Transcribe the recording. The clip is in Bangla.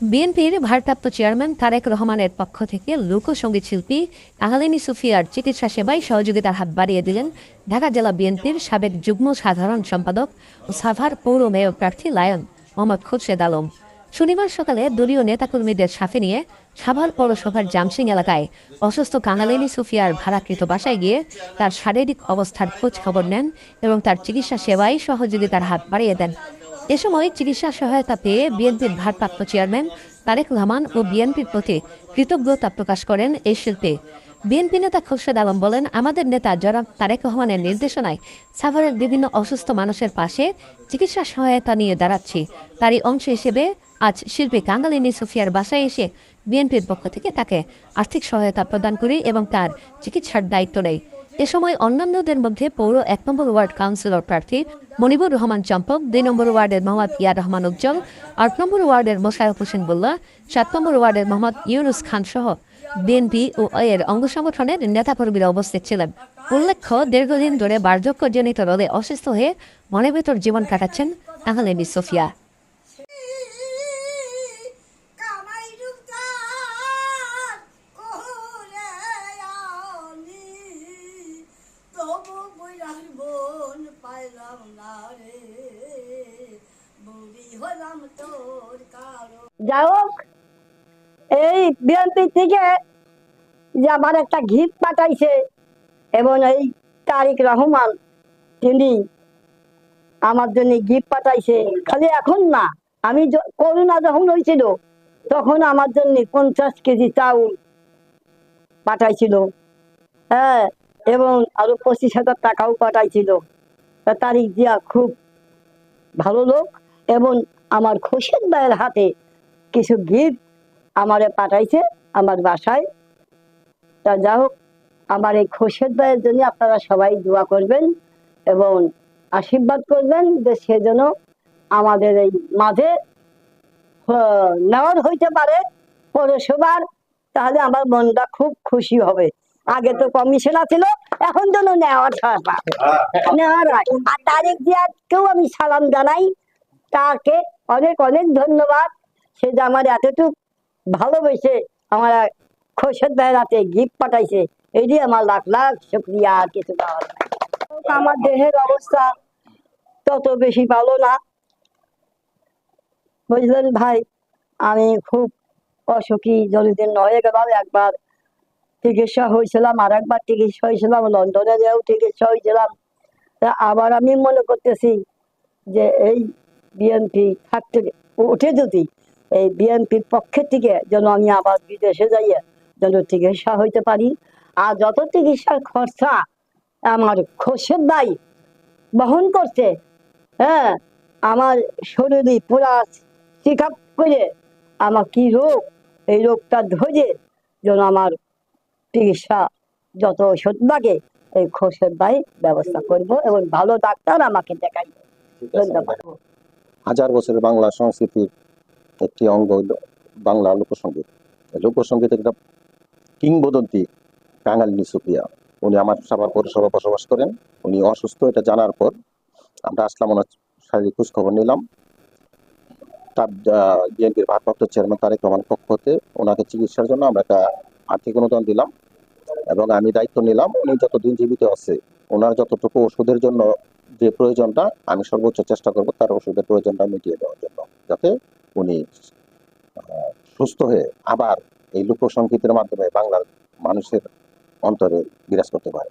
বিএনপির ভারপ্রাপ্ত চেয়ারম্যান তারেক রহমানের পক্ষ থেকে লোকসঙ্গীত শিল্পী আহালিনী সুফিয়ার চিকিৎসা সেবায় সহযোগিতার হাত বাড়িয়ে দিলেন ঢাকা জেলা বিএনপির সাবেক যুগ্ম সাধারণ সম্পাদক ও সাভার পৌর মেয়র প্রার্থী লায়ন মোহাম্মদ খুরশেদ আলম। শনিবার সকালে দলীয় নেতাকর্মীদের সাথে নিয়ে সাভার পৌরসভার জামসিং এলাকায় অসুস্থ কাঙালিনী সুফিয়ার ভাড়াকৃত বাসায় গিয়ে তার শারীরিক অবস্থার খোঁজ খবর নেন এবং তার চিকিৎসা সেবায় সহযোগিতার হাত বাড়িয়ে দেন। এ সময় চিকিৎসা সহায়তা পেয়ে বিএনপির ভারপ্রাপ্ত চেয়ারম্যান তারেক রহমান ও বিএনপির প্রতি কৃতজ্ঞতা প্রকাশ করেন এই শিল্পী। বিএনপি নেতা খোরশেদ আলম বলেন, আমাদের নেতা জনাব তারেক রহমানের নির্দেশনায় সাভারের বিভিন্ন অসুস্থ মানুষের পাশে চিকিৎসা সহায়তা নিয়ে দাঁড়াচ্ছি। তারই অংশ হিসেবে আজ শিল্পী কাঙ্গালিনী সুফিয়ার বাসায় এসে বিএনপির পক্ষ থেকে তাকে আর্থিক সহায়তা প্রদান করি এবং তার চিকিৎসার দায়িত্ব নেই। এ সময় অন্যান্যদের মধ্যে পৌর এক নম্বর ওয়ার্ড কাউন্সিলর প্রার্থী মনিবুর রহমান চম্পক, দুই নম্বর ওয়ার্ডের মোহাম্মদ ইয়া রহমান উজ্জ্বল, আট নম্বর ওয়ার্ডের মোশারফ হোসেন বুল্লা, সাত নম্বর ওয়ার্ডের মোহাম্মদ ইউনুস খান সহ বিএনপি ও এর অঙ্গ সংগঠনের নেতাকর্মীরা উপস্থিত ছিলেন। উল্লেখ্য, দীর্ঘদিন ধরে বার্ধক্যজনিত রোগে অসুস্থ হয়ে মনে ভেতর জীবন কাটাচ্ছেন আহলেনি সোফিয়া। এই বিএনপি থেকে যে আমার একটা গিফট পাঠাইছে এবং এই তারিক রহমান, তিনি আমার জন্য পাঠাইছে। খালি এখন না, আমি করোনা যখন হয়েছিল তখন আমার জন্য পঞ্চাশ কেজি চাউল পাঠাইছিল। হ্যাঁ এবং আরও পঁচিশ হাজার টাকাও পাঠাইছিল। তারিক জিয়া খুব ভালো লোক এবং আমার খোসের ভাইয়ের হাতে কিছু গিফট আমারে পাঠাইছে আমার বাসায়। তা যা হোক, আমার এই খোসের ভাইয়ের জন্য আপনারা সবাই দোয়া করবেন এবং আশীর্বাদ করবেন যে সে যেন আমাদের এই মাঝে নেওয়ার হইতে পারে পৌরসভার, তাহলে আমার মনটা খুব খুশি হবে। আগে তো কমিশন ছিল এখন যেন নেওয়ার নেওয়ার হয়। আর তারিখ দিয়াকেও আমি সালাম জানাই। তাকে অনেক অনেক ধন্যবাদ। সে যে আমার এতটুক ভালোবেসে আমার খোসের বেড়াতে গিফট পাঠাইছে এই দিয়ে আমার লাখ লাখ শুক্রিয়া আর কিছু আমার দেহের অবস্থা তত বেশি ভালো না। বুঝলেন ভাই আমি খুব অসুখী জলদিন হয়ে গেলাম একবার চিকিৎসা হয়েছিলাম আর একবার চিকিৎসা হয়েছিলাম, লন্ডনে যেও চিকিৎসা হয়েছিলাম। তা আবার আমি মনে করতেছি যে এই বিএনপি থাকতে উঠে যদি, এই বিএনপির পক্ষে থেকে যেন আমি আবার বিদেশে যাইয়ে যেন চিকিৎসা হইতে পারি। আর যত চিকিৎসার খরচা আমার খোসের দায় বহন করছে হ্যাঁ আমার শরীরে পুরা চেক আপ করে আমার কি রোগ, এই রোগটা ধরে যেন আমার চিকিৎসা যত ওষুধ লাগে এই খোসের দায় ব্যবস্থা করব এবং ভালো ডাক্তার আমাকে দেখাইবে। ধন্যবাদ। হাজার বছরের বাংলা সংস্কৃতির একটি অঙ্গ বাংলা লোকসঙ্গীত। লোকসঙ্গীত একটা কিংবদন্তি কাঙালিনী সুফিয়া উনি আমার সাভার পৌরসভা বসবাস করেন। উনি অসুস্থ এটা জানার পর আমরা আসলাম ওনার শারীরিক খোঁজখবর নিলাম। তার বিএনপির ভারপ্রাপ্ত চেয়ারম্যান তারেক রহমান পক্ষ হতে ওনাকে চিকিৎসার জন্য আমরা একটা আর্থিক অনুদান দিলাম। এবং আমি দায়িত্ব নিলাম, উনি যতদিন জীবিত আছে, ওনার যতটুকু ওষুধের জন্য যে প্রয়োজনটা, আমি সর্বোচ্চ চেষ্টা করব তার ওষুধের প্রয়োজনটা মিটিয়ে দেওয়ার জন্য, যাতে উনি সুস্থ হয়ে আবার এই লোকসঙ্গীতের মাধ্যমে বাংলার মানুষের অন্তরে বিরাজ করতে পারে।